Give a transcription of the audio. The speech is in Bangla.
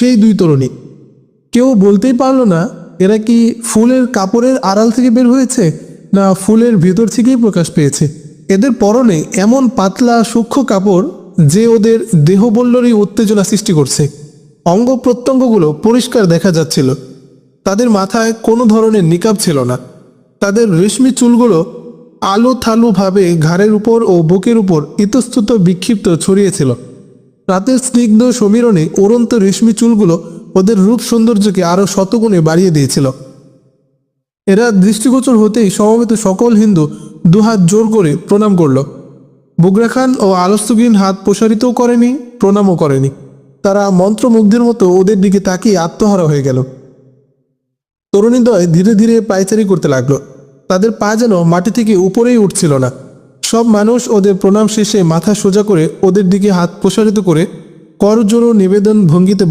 সেই দুই তরুণী। কেউ বলতেই পারল না, এরা কি ফুলের কাপড়ের আড়াল থেকে বের হয়েছে, না ফুলের ভেতর থেকেই প্রকাশ পেয়েছে? এদের পরনে এমন পাতলা, সূক্ষ্ম কাপড় যে ওদের দেহবল্লরই উত্তেজনা সৃষ্টি করছে। অঙ্গ প্রত্যঙ্গগুলো পরিষ্কার দেখা যাচ্ছিল। তাদের মাথায় কোনো ধরনের নিকাব ছিল না। তাদের রেশমি চুলগুলো আলো থালুভাবে ঘাড়ের উপর ও বুকের উপর ইতস্তত বিক্ষিপ্ত ছড়িয়েছিল রাতের স্নিগ্ধ সমীরণে উড়ন্ত রেশমি চুলগুলো ওদের রূপ সৌন্দর্যকে আরও শতগুণে বাড়িয়ে দিয়েছিল। এরা দৃষ্টিগোচর হতেই সমবেত সকল হিন্দু দুহাত জোর করে প্রণাম করল। বুগরা খান ও আলস্তুগিন হাত প্রসারিতও করেনি, প্রণামও করেনি। তারা মন্ত্রমুগ্ধের মতো ওদের দিকে তাকিয়ে আত্মহারা হয়ে গেল। তরুণীদ্বয় ধীরে ধীরে পায়চারি করতে লাগল। তাদের পা যেন মাটি থেকে উপরেই উঠছিল না। সব মানুষ ওদের প্রণাম শেষে মাথা সোজা করে ওদের দিকে হাত প্রসারিত করে করজোড়ো নিবেদন ভঙ্গিতে